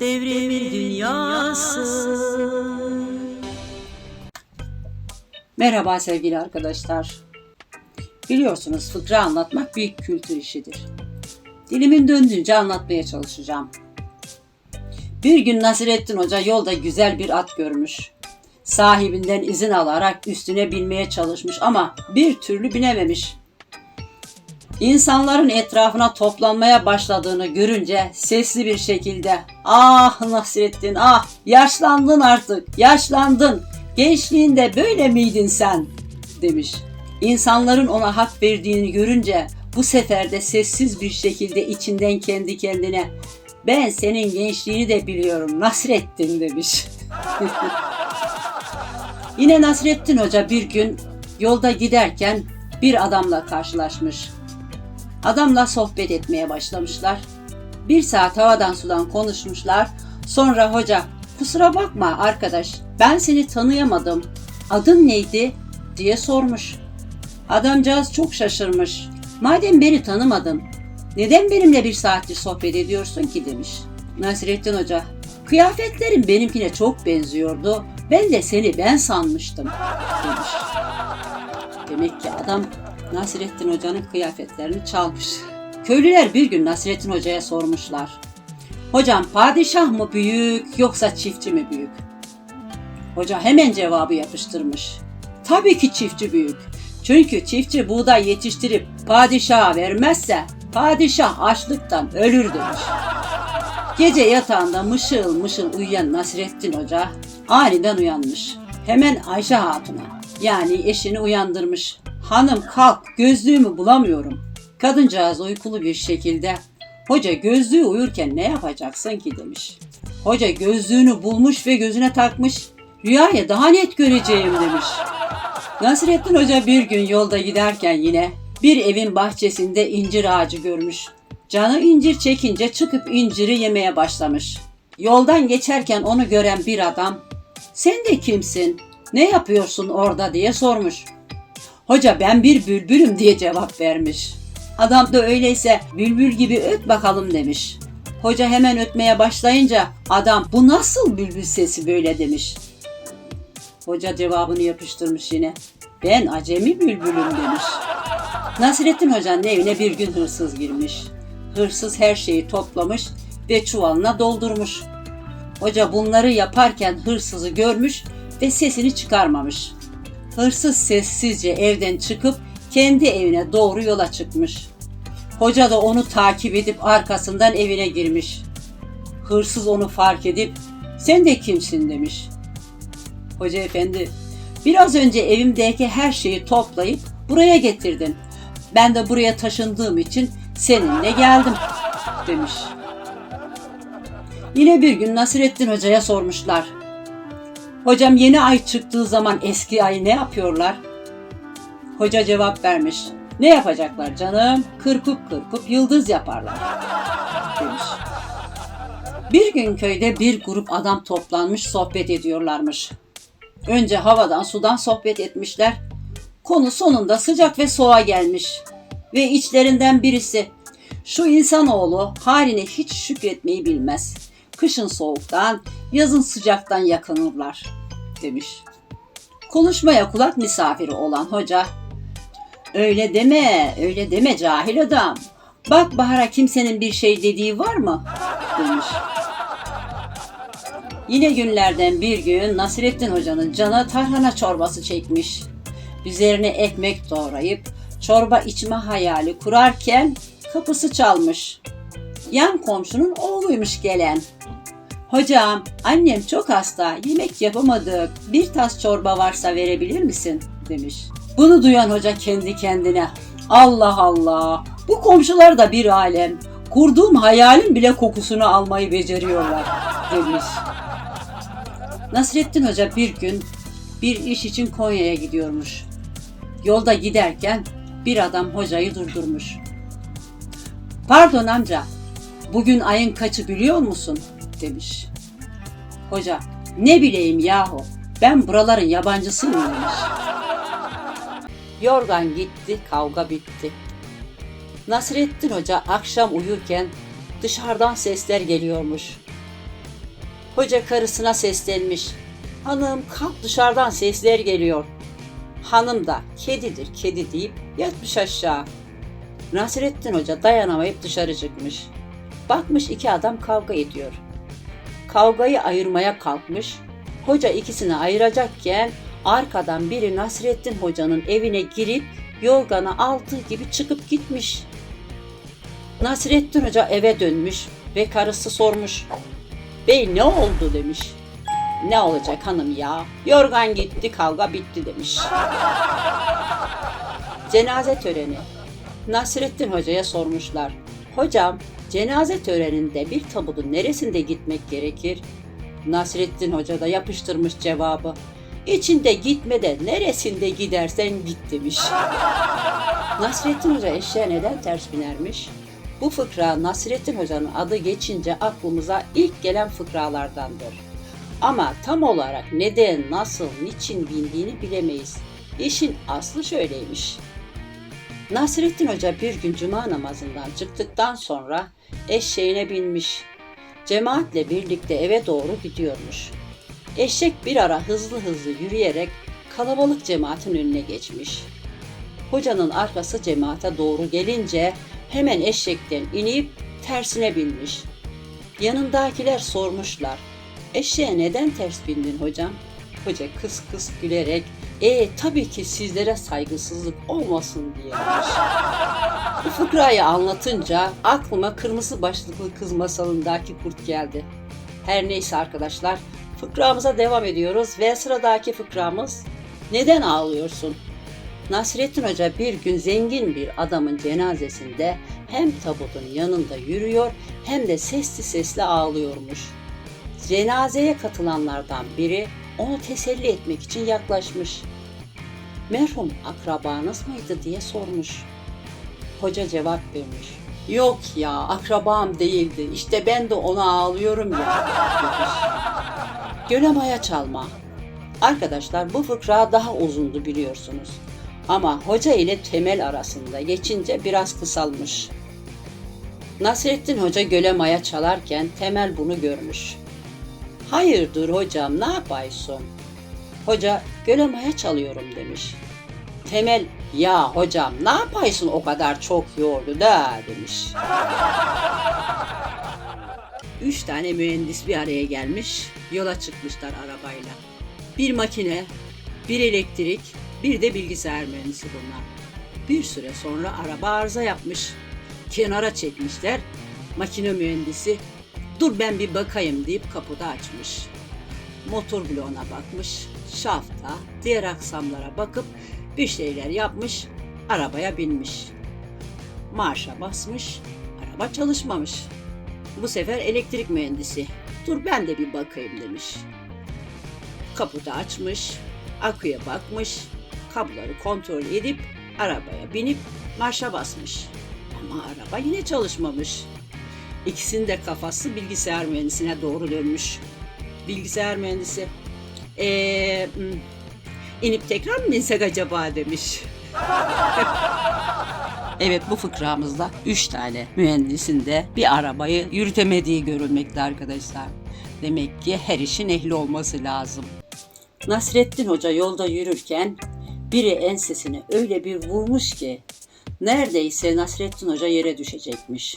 devrimin dünyası. Merhaba sevgili arkadaşlar. Biliyorsunuz fıkra anlatmak bir kültür işidir. Dilimin döndüğünce anlatmaya çalışacağım. Bir gün Nasrettin Hoca yolda güzel bir at görmüş. Sahibinden izin alarak üstüne binmeye çalışmış ama bir türlü binememiş. İnsanların etrafına toplanmaya başladığını görünce sesli bir şekilde "Ah Nasrettin ah yaşlandın artık yaşlandın gençliğinde böyle miydin sen?" demiş. İnsanların ona hak verdiğini görünce bu sefer de sessiz bir şekilde içinden kendi kendine "Ben senin gençliğini de biliyorum Nasrettin." demiş. Yine Nasrettin Hoca bir gün yolda giderken bir adamla karşılaşmış. Adamla sohbet etmeye başlamışlar. Bir saat havadan sudan konuşmuşlar. Sonra hoca kusura bakma arkadaş ben seni tanıyamadım. Adın neydi diye sormuş. Adamcağız çok şaşırmış. Madem beni tanımadın neden benimle bir saattir sohbet ediyorsun ki demiş. Nasrettin Hoca kıyafetlerin benimkine çok benziyordu. Ben de seni ben sanmıştım demiş. Demek ki adam Nasrettin Hoca'nın kıyafetlerini çalmış. Köylüler bir gün Nasrettin Hoca'ya sormuşlar. Hocam padişah mı büyük yoksa çiftçi mi büyük? Hoca hemen cevabı yapıştırmış. Tabii ki çiftçi büyük. Çünkü çiftçi buğday yetiştirip padişaha vermezse padişah açlıktan ölür demiş. Gece yatağında mışıl mışıl uyuyan Nasrettin Hoca aniden uyanmış. Hemen Ayşe Hatun'a yani eşini uyandırmış. Hanım kalk gözlüğümü bulamıyorum. Kadıncağız uykulu bir şekilde hoca gözlüğü uyurken ne yapacaksın ki demiş. Hoca gözlüğünü bulmuş ve gözüne takmış. Rüyayı daha net göreceğim demiş. Nasrettin Hoca bir gün yolda giderken yine bir evin bahçesinde incir ağacı görmüş. Canı incir çekince çıkıp inciri yemeye başlamış. Yoldan geçerken onu gören bir adam, "Sen de kimsin? Ne yapıyorsun orada?" diye sormuş. Hoca ben bir bülbülüm diye cevap vermiş. Adam da öyleyse bülbül gibi öt bakalım demiş. Hoca hemen ötmeye başlayınca adam bu nasıl bülbül sesi böyle demiş. Hoca cevabını yapıştırmış yine. Ben acemi bülbülüm demiş. Nasrettin Hoca'nın evine bir gün hırsız girmiş. Hırsız her şeyi toplamış ve çuvalına doldurmuş. Hoca bunları yaparken hırsızı görmüş ve sesini çıkarmamış. Hırsız sessizce evden çıkıp kendi evine doğru yola çıkmış. Hoca da onu takip edip arkasından evine girmiş. Hırsız onu fark edip sen de kimsin demiş. Hoca efendi biraz önce evimdeki her şeyi toplayıp buraya getirdim. Ben de buraya taşındığım için seninle geldim demiş. Yine bir gün Nasrettin Hoca'ya sormuşlar. Hocam yeni ay çıktığı zaman eski ay ne yapıyorlar? Hoca cevap vermiş. Ne yapacaklar canım? Kırpıp kırpıp yıldız yaparlar. Demiş. Bir gün köyde bir grup adam toplanmış sohbet ediyorlarmış. Önce havadan sudan sohbet etmişler. Konu sonunda sıcak ve soğuğa gelmiş. Ve içlerinden birisi şu insanoğlu haline hiç şükretmeyi bilmez. Kışın soğuktan, yazın sıcaktan yakınırlar demiş. Konuşmaya kulak misafiri olan hoca, öyle deme, öyle deme cahil adam. Bak Bahar'a kimsenin bir şey dediği var mı? demiş. Yine günlerden bir gün Nasrettin Hoca'nın canı tarhana çorbası çekmiş. Üzerine ekmek doğrayıp çorba içme hayali kurarken kapısı çalmış. Yan komşunun oğluymuş gelen. Hocam, annem çok hasta, yemek yapamadık. Bir tas çorba varsa verebilir misin? demiş. Bunu duyan hoca kendi kendine, Allah Allah, bu komşular da bir alem. Kurduğum hayalin bile kokusunu almayı beceriyorlar, demiş. Nasrettin Hoca bir gün bir iş için Konya'ya gidiyormuş. Yolda giderken bir adam hocayı durdurmuş. Pardon amca, bugün ayın kaçı biliyor musun? Demiş. Hoca, ne bileyim yahu, ben buraların yabancısıyım demiş. Yorgan gitti, kavga bitti. Nasrettin Hoca akşam uyurken dışarıdan sesler geliyormuş. Hoca karısına seslenmiş. Hanım kalk dışarıdan sesler geliyor. Hanım da kedidir kedi deyip yatmış aşağı. Nasrettin Hoca dayanamayıp dışarı çıkmış. Bakmış iki adam kavga ediyor. Kavgayı ayırmaya kalkmış. Hoca ikisini ayıracakken arkadan biri Nasrettin Hoca'nın evine girip yorganı aldığı gibi çıkıp gitmiş. Nasrettin Hoca eve dönmüş ve karısı sormuş. Bey ne oldu demiş. Ne olacak hanım ya? Yorgan gitti kavga bitti demiş. Cenaze töreni. Nasrettin Hoca'ya sormuşlar. Hocam cenaze töreninde bir tabutun neresinde gitmek gerekir? Nasrettin Hoca da yapıştırmış cevabı. İçinde gitme de neresinde gidersen git demiş. Nasrettin Hoca eşeğe neden ters binermiş? Bu fıkra Nasrettin Hoca'nın adı geçince aklımıza ilk gelen fıkralardandır. Ama tam olarak neden, nasıl, niçin bindiğini bilemeyiz. İşin aslı şöyleymiş. Nasrettin Hoca bir gün cuma namazından çıktıktan sonra eşeğine binmiş. Cemaatle birlikte eve doğru gidiyormuş. Eşek bir ara hızlı hızlı yürüyerek kalabalık cemaatin önüne geçmiş. Hocanın arkası cemaate doğru gelince hemen eşekten inip tersine binmiş. Yanındakiler sormuşlar. Eşeğe neden ters bindin hocam? Hoca kıs kıs gülerek e tabii ki sizlere saygısızlık olmasın diye. Bu fıkrayı anlatınca aklıma kırmızı başlıklı kız masalındaki kurt geldi. Her neyse arkadaşlar fıkramıza devam ediyoruz ve sıradaki fıkramız neden ağlıyorsun? Nasrettin Hoca bir gün zengin bir adamın cenazesinde hem tabutun yanında yürüyor hem de sesli sesli ağlıyormuş. Cenazeye katılanlardan biri onu teselli etmek için yaklaşmış. Merhum akrabanız mıydı diye sormuş. Hoca cevap vermiş. Yok ya akrabam değildi. İşte ben de ona ağlıyorum ya. demiş. Göle maya çalma. Arkadaşlar bu fıkra daha uzundu biliyorsunuz. Ama hoca ile temel arasında geçince biraz kısalmış. Nasrettin Hoca göle maya çalarken Temel bunu görmüş. Hayırdır hocam ne yapıyorsun? Hoca göle maya çalıyorum demiş. Temel ya hocam ne yapıyorsun o kadar çok yoğurdu da demiş. Üç tane mühendis bir araya gelmiş yola çıkmışlar arabayla. Bir makine, bir elektrik, bir de bilgisayar mühendisi bunlar. Bir süre sonra araba arıza yapmış. Kenara çekmişler. Makine mühendisi dur ben bir bakayım deyip kapıda açmış. Motor bloğuna bakmış. Şafta, diğer aksamlara bakıp bir şeyler yapmış. Arabaya binmiş. Marşa basmış. Araba çalışmamış. Bu sefer elektrik mühendisi. Dur ben de bir bakayım demiş. Kapıda açmış. Aküye bakmış kabloları kontrol edip arabaya binip marşa basmış. Ama araba yine çalışmamış. İkisinin de kafası bilgisayar mühendisine doğru dönmüş. Bilgisayar mühendisi ee, inip tekrar mı binsek acaba demiş. evet bu fıkramızda 3 tane mühendisin de bir arabayı yürütemediği görülmekte arkadaşlar. Demek ki her işin ehli olması lazım. Nasrettin Hoca yolda yürürken biri ensesine öyle bir vurmuş ki neredeyse Nasrettin Hoca yere düşecekmiş.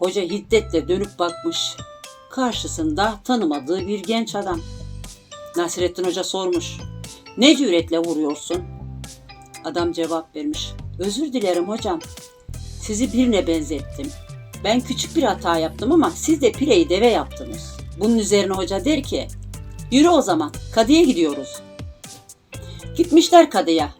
Hoca hiddetle dönüp bakmış. Karşısında tanımadığı bir genç adam. Nasrettin Hoca sormuş. Ne cüretle vuruyorsun? Adam cevap vermiş. Özür dilerim hocam. Sizi birine benzettim. Ben küçük bir hata yaptım ama siz de pireyi deve yaptınız. Bunun üzerine hoca der ki, yürü o zaman, kadıya gidiyoruz. Gitmişler kadıya.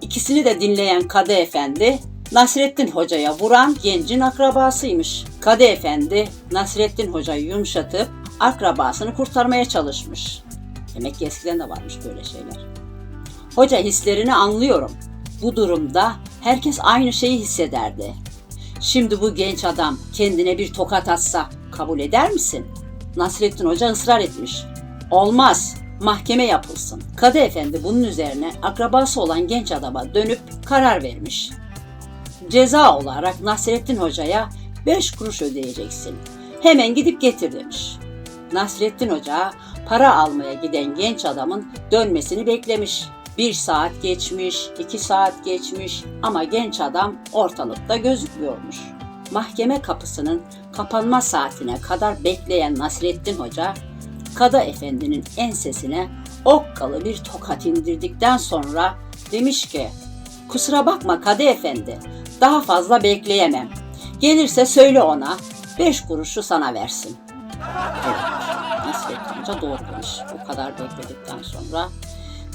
İkisini de dinleyen kadı efendi Nasrettin Hoca'ya vuran gencin akrabasıymış. Kadı efendi Nasrettin Hoca'yı yumuşatıp akrabasını kurtarmaya çalışmış. Demek ki eskiden de varmış böyle şeyler. Hoca hislerini anlıyorum. Bu durumda herkes aynı şeyi hissederdi. Şimdi bu genç adam kendine bir tokat atsa kabul eder misin? Nasrettin Hoca ısrar etmiş. Olmaz mahkeme yapılsın. Kadı efendi bunun üzerine akrabası olan genç adama dönüp karar vermiş. Ceza olarak Nasrettin Hoca'ya 5 kuruş ödeyeceksin. Hemen gidip getir demiş. Nasrettin Hoca para almaya giden genç adamın dönmesini beklemiş. Bir saat geçmiş, iki saat geçmiş ama genç adam ortalıkta gözükmüyormuş. Mahkeme kapısının kapanma saatine kadar bekleyen Nasrettin Hoca, Kadı Efendi'nin ensesine okkalı bir tokat indirdikten sonra demiş ki, ''Kusura bakma Kadı Efendi, daha fazla bekleyemem. Gelirse söyle ona, beş kuruşu sana versin.'' Evet, Nasrettin Hoca doğru demiş. O kadar bekledikten sonra.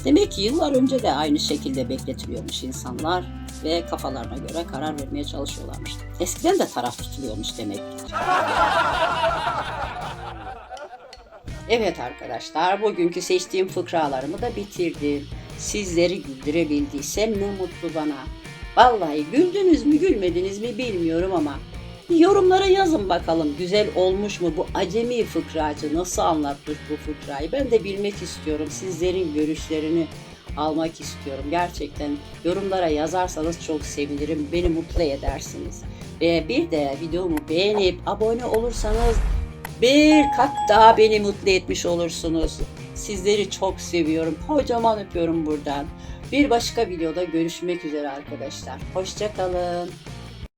Demek ki yıllar önce de aynı şekilde bekletiliyormuş insanlar ve kafalarına göre karar vermeye çalışıyorlarmış. Eskiden de taraf tutuluyormuş demek ki. Evet arkadaşlar, bugünkü seçtiğim fıkralarımı da bitirdim. Sizleri güldürebildiysem ne mutlu bana. Vallahi güldünüz mü gülmediniz mi bilmiyorum ama yorumlara yazın bakalım güzel olmuş mu bu acemi fıkracı nasıl anlatmış bu fıkrayı ben de bilmek istiyorum sizlerin görüşlerini almak istiyorum gerçekten yorumlara yazarsanız çok sevinirim beni mutlu edersiniz ve bir de videomu beğenip abone olursanız bir kat daha beni mutlu etmiş olursunuz. Sizleri çok seviyorum. Kocaman öpüyorum buradan. Bir başka videoda görüşmek üzere arkadaşlar. Hoşçakalın.